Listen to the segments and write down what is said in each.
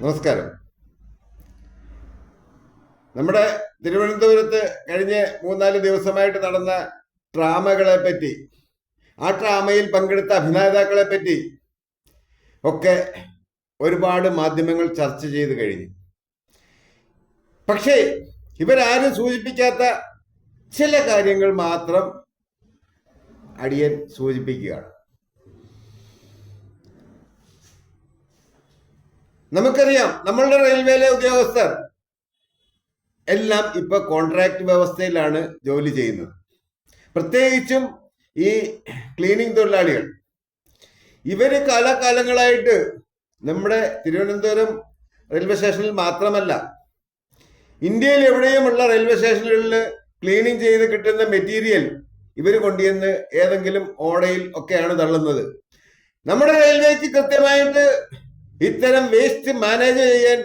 നമസ്കാരം. നമ്മുടെ തിരുവനന്തപുരത്ത് കഴിഞ്ഞ മൂന്നാൽ ദിവസമായിട്ട് നടന്ന ഡ്രാമകളെ പറ്റി ആ ഡ്രാമയിൽ പങ്കെടുത്ത അഭിനേതാക്കളെ പറ്റി ഒക്കെ ഒരുപാട് മാധ്യമങ്ങൾ ചർച്ച ചെയ്ത് കഴിഞ്ഞു. പക്ഷേ ഇവരാരും സൂചിപ്പിക്കാത്ത ചില കാര്യങ്ങൾ മാത്രം അടിയൻ സൂചിപ്പിക്കുകയാണ്. നമുക്കറിയാം നമ്മളുടെ റെയിൽവേയിലെ ഉദ്യോഗസ്ഥർ എല്ലാം ഇപ്പൊ കോൺട്രാക്ട് വ്യവസ്ഥയിലാണ് ജോലി ചെയ്യുന്നത്. പ്രത്യേകിച്ചും ഈ ക്ലീനിങ് തൊഴിലാളികൾ. ഇവർ കാലാകാലങ്ങളായിട്ട് നമ്മുടെ തിരുവനന്തപുരം റെയിൽവേ സ്റ്റേഷനിൽ മാത്രമല്ല ഇന്ത്യയിൽ എവിടെയുമുള്ള റെയിൽവേ സ്റ്റേഷനുകളിൽ ക്ലീനിങ് ചെയ്ത് കിട്ടുന്ന മെറ്റീരിയൽ ഇവർ കൊണ്ടുവന്ന് ഏതെങ്കിലും ഓടയിൽ ഒക്കെയാണ് തള്ളുന്നത്. നമ്മുടെ റെയിൽവേക്ക് കൃത്യമായിട്ട് ഇത്തരം വേസ്റ്റ് മാനേജ് ചെയ്യാൻ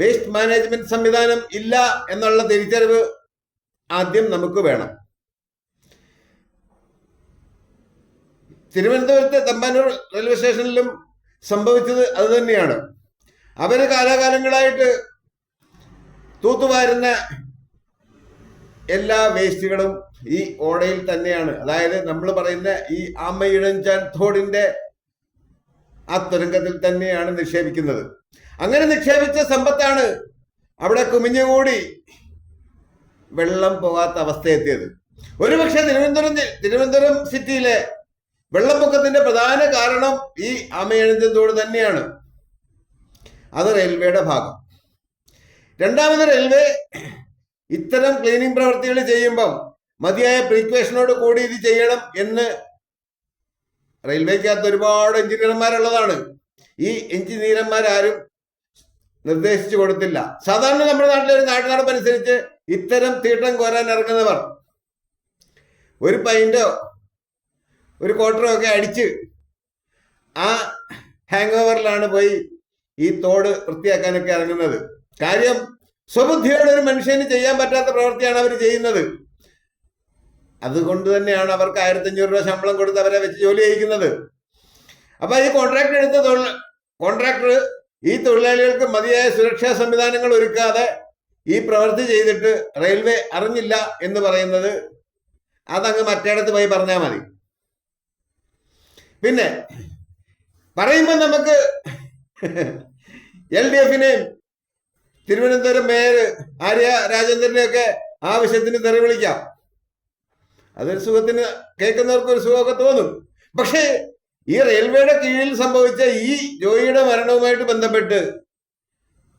വേസ്റ്റ് മാനേജ്മെന്റ് സംവിധാനം ഇല്ല എന്നുള്ള തിരിച്ചറിവ് ആദ്യം നമുക്ക് വേണം. തിരുവനന്തപുരത്തെ തമ്പാനൂർ റെയിൽവേ സ്റ്റേഷനിലും സംഭവിച്ചത് അത് തന്നെയാണ് അവർ കാലാകാലങ്ങളായിട്ട് തൂത്തുവാരുന്ന എല്ലാ വേസ്റ്റുകളും ഈ ഓടയിൽ തന്നെയാണ്. അതായത് നമ്മൾ പറയുന്ന ഈ ആമയിഴഞ്ചാൻ തോടിന്റെ ആ തുരങ്കത്തിൽ തന്നെയാണ് നിക്ഷേപിക്കുന്നത്. അങ്ങനെ നിക്ഷേപിച്ച സമ്പത്താണ് അവിടെ കുമിഞ്ഞുകൂടി വെള്ളം പോകാത്ത അവസ്ഥയെത്തിയത്. ഒരുപക്ഷെ തിരുവനന്തപുരം തിരുവനന്തപുരം സിറ്റിയിലെ വെള്ളപ്പൊക്കത്തിന്റെ പ്രധാന കാരണം ഈ അമയണിതോട് തന്നെയാണ്. അത് റെയിൽവേയുടെ ഭാഗം. രണ്ടാമത് റെയിൽവേ ഇത്തരം ക്ലീനിങ് പ്രവൃത്തികൾ ചെയ്യുമ്പം മതിയായ പ്രീക്വേഷനോട് കൂടി ഇത് ചെയ്യണം എന്ന് റെയിൽവേക്കകത്ത് ഒരുപാട് എഞ്ചിനീയർമാരുള്ളതാണ്. ഈ എഞ്ചിനീയർമാരാരും നിർദ്ദേശിച്ചു കൊടുത്തില്ല. സാധാരണ നമ്മുടെ നാട്ടിലെ ഒരു നാട്ടുനടപ്പനുസരിച്ച് ഇത്തരം തീട്ടം കോരാൻ ഇറങ്ങുന്നവർ ഒരു പൈന്റോ ഒരു ക്വാർട്ടറോ ഒക്കെ അടിച്ച് ആ ഹാങ് ഓവറിലാണ് പോയി ഈ തോട് വൃത്തിയാക്കാനൊക്കെ ഇറങ്ങുന്നത്. കാര്യം സ്വബുദ്ധിയോടെ ഒരു മനുഷ്യന് ചെയ്യാൻ പറ്റാത്ത പ്രവൃത്തിയാണ് അവർ ചെയ്യുന്നത്. അതുകൊണ്ട് തന്നെയാണ് അവർക്ക് ആയിരത്തി അഞ്ഞൂറ് രൂപ ശമ്പളം കൊടുത്ത് അവരെ വെച്ച് ജോലി ചെയ്യിക്കുന്നത്. അപ്പൊ ഈ കോൺട്രാക്ട് എടുത്ത തൊഴിൽ കോൺട്രാക്ടർ ഈ തൊഴിലാളികൾക്ക് മതിയായ സുരക്ഷാ സംവിധാനങ്ങൾ ഒരുക്കാതെ ഈ പ്രവൃത്തി ചെയ്തിട്ട് റെയിൽവേ അറിഞ്ഞില്ല എന്ന് പറയുന്നത് അതങ്ങ് മറ്റേടത്ത് പോയി പറഞ്ഞാൽ മതി. പിന്നെ പറയുമ്പോൾ നമുക്ക് എൽ ഡി എഫിനെയും തിരുവനന്തപുരം മേയർ ആര്യ രാജേന്ദ്രനെയൊക്കെ ആവശ്യത്തിന് തെറി വിളിക്കാം. അതൊരു സുഖത്തിന് കേൾക്കുന്നവർക്ക് ഒരു സുഖമൊക്കെ തോന്നും. പക്ഷേ ഈ റെയിൽവേയുടെ കീഴിൽ സംഭവിച്ച ഈ ജോയിയുടെ മരണവുമായിട്ട് ബന്ധപ്പെട്ട്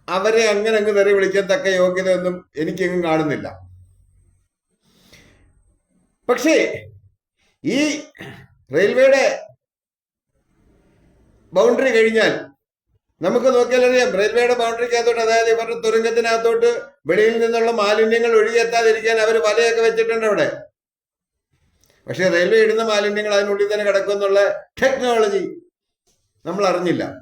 അവരെ അങ്ങനെ അങ്ങ് തെറി വിളിക്കാൻ തക്ക യോഗ്യത യോഗ്യതയൊന്നും എനിക്കെങ്ങും കാണുന്നില്ല. പക്ഷേ ഈ റെയിൽവേയുടെ ബൗണ്ടറി കഴിഞ്ഞാൽ നമുക്ക് നോക്കിയാൽ അറിയാം റെയിൽവേയുടെ ബൗണ്ടറിക്കകത്തോട്ട് അതായത് ഇവരുടെ തുരങ്കത്തിനകത്തോട്ട് വെളിയിൽ നിന്നുള്ള മാലിന്യങ്ങൾ ഒഴുകിയെത്താതിരിക്കാൻ അവർ വലയൊക്കെ വെച്ചിട്ടുണ്ട് അവിടെ. പക്ഷെ റെയിൽവേ ഇടുന്ന മാലിന്യങ്ങൾ അതിനുള്ളിൽ തന്നെ കിടക്കുമെന്നുള്ള ടെക്നോളജി നമ്മൾ അറിഞ്ഞില്ല.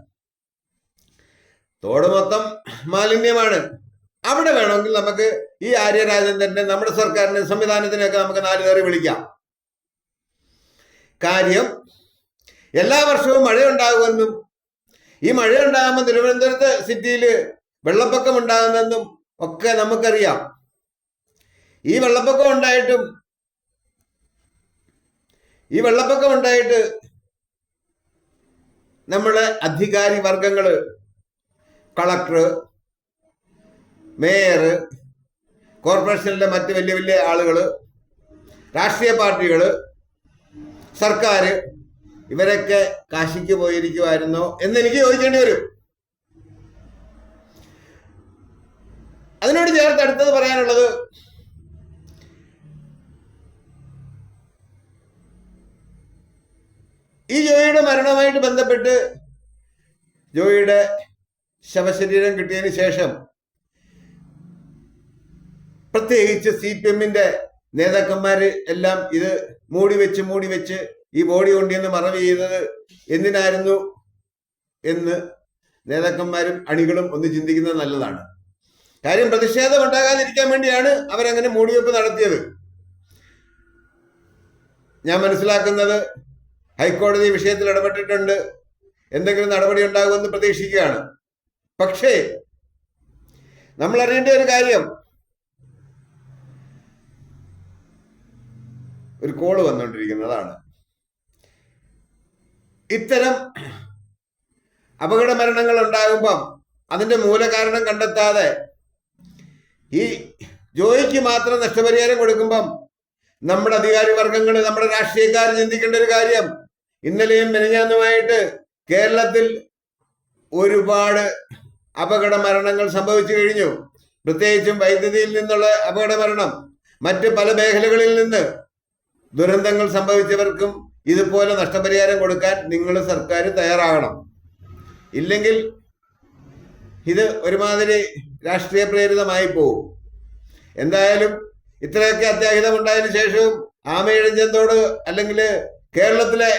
തോട് മൊത്തം മാലിന്യമാണ്. അവിടെ വേണമെങ്കിൽ നമുക്ക് ഈ ആര്യരാജേന്ദ്രന്റെ നമ്മുടെ സർക്കാരിന്റെ സംവിധാനത്തിനൊക്കെ നമുക്ക് നാല് കയറി വിളിക്കാം. കാര്യം എല്ലാ വർഷവും മഴയുണ്ടാകുമെന്നും ഈ മഴ ഉണ്ടാകുമ്പോൾ തിരുവനന്തപുരത്ത് സിറ്റിയിൽ വെള്ളപ്പൊക്കം ഉണ്ടാകുമെന്നും ഒക്കെ നമുക്കറിയാം. ഈ വെള്ളപ്പൊക്കം ഉണ്ടായിട്ടും ഈ വെള്ളപ്പൊക്കം ഉണ്ടായിട്ട് നമ്മളെ അധികാരി വർഗങ്ങൾ കളക്ടർ മേയർ കോർപ്പറേഷനിലെ മറ്റ് വലിയ വലിയ ആളുകൾ രാഷ്ട്രീയ പാർട്ടികൾ സർക്കാർ ഇവരൊക്കെ കാശിക്ക് പോയിരിക്കുമായിരുന്നോ എന്ന് എനിക്ക് ചോദിക്കേണ്ടി വരും. അതിനോട് ചേർത്ത് അടുത്തത് പറയാനുള്ളത് ഈ ജോയിയുടെ മരണവുമായിട്ട് ബന്ധപ്പെട്ട് ജോയിയുടെ ശവശരീരം കിട്ടിയതിന് ശേഷം പ്രത്യേകിച്ച് സി പി എമ്മിന്റെ നേതാക്കന്മാര് എല്ലാം ഇത് മൂടി വെച്ച് മൂടി വെച്ച് ഈ ബോഡി കൊണ്ടുവന്ന് മറവ് ചെയ്തത് എന്തിനായിരുന്നു എന്ന് നേതാക്കന്മാരും അണികളും ഒന്ന് ചിന്തിക്കുന്നത് നല്ലതാണ്. കാര്യം പ്രതിഷേധം ഉണ്ടാകാതിരിക്കാൻ വേണ്ടിയാണ് അവരങ്ങനെ മൂടിവെപ്പ് നടത്തിയത്. ഞാൻ മനസ്സിലാക്കുന്നത് ഹൈക്കോടതി വിഷയത്തിൽ ഇടപെട്ടിട്ടുണ്ട്. എന്തെങ്കിലും നടപടി ഉണ്ടാകുമെന്ന് പ്രതീക്ഷിക്കുകയാണ്. പക്ഷേ നമ്മൾ അറിയേണ്ട ഒരു കാര്യം. ഒരു കോൾ വന്നുകൊണ്ടിരിക്കുന്നതാണ്. ഇത്തരം അപകട മരണങ്ങൾ ഉണ്ടാകുമ്പം അതിന്റെ മൂലകാരണം കണ്ടെത്താതെ ഈ ജോലിക്ക് മാത്രം നഷ്ടപരിഹാരം കൊടുക്കുമ്പം നമ്മുടെ അധികാരി വർഗങ്ങൾ നമ്മുടെ രാഷ്ട്രീയക്കാർ ചിന്തിക്കേണ്ട ഒരു കാര്യം. ഇന്നലെയും മെനഞ്ഞാന്നുമായിട്ട് കേരളത്തിൽ ഒരുപാട് അപകട മരണങ്ങൾ സംഭവിച്ചു കഴിഞ്ഞു. പ്രത്യേകിച്ചും വൈദ്യുതിയിൽ നിന്നുള്ള അപകട മരണം. മറ്റ് പല മേഖലകളിൽ നിന്ന് ദുരന്തങ്ങൾ സംഭവിച്ചവർക്കും ഇതുപോലെ നഷ്ടപരിഹാരം കൊടുക്കാൻ നിങ്ങൾ സർക്കാർ തയ്യാറാകണം. ഇല്ലെങ്കിൽ ഇത് ഒരുമാതിരി രാഷ്ട്രീയ പ്രേരിതമായി പോകും എന്തായാലും ഇത്രയൊക്കെ അത്യാഹിതം ഉണ്ടായതിനു ശേഷവും ആമയിഴഞ്ചന്തോട് അല്ലെങ്കിൽ കേരളത്തിലെ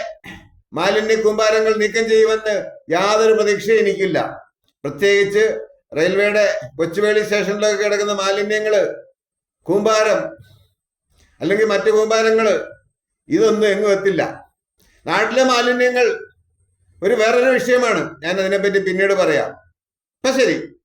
മാലിന്യ കൂമ്പാരങ്ങൾ നീക്കം ചെയ്യുമെന്ന് യാതൊരു പ്രതീക്ഷയും എനിക്കില്ല. പ്രത്യേകിച്ച് റെയിൽവേയുടെ കൊച്ചുവേളി സ്റ്റേഷനിലൊക്കെ കിടക്കുന്ന മാലിന്യങ്ങൾ കൂമ്പാരം അല്ലെങ്കിൽ മറ്റു കൂമ്പാരങ്ങൾ ഇതൊന്നും എങ്ങും എത്തില്ല. നാട്ടിലെ മാലിന്യങ്ങൾ ഒരു വേറൊരു വിഷയമാണ്. ഞാൻ അതിനെപ്പറ്റി പിന്നീട് പറയാം. അപ്പൊ ശരി.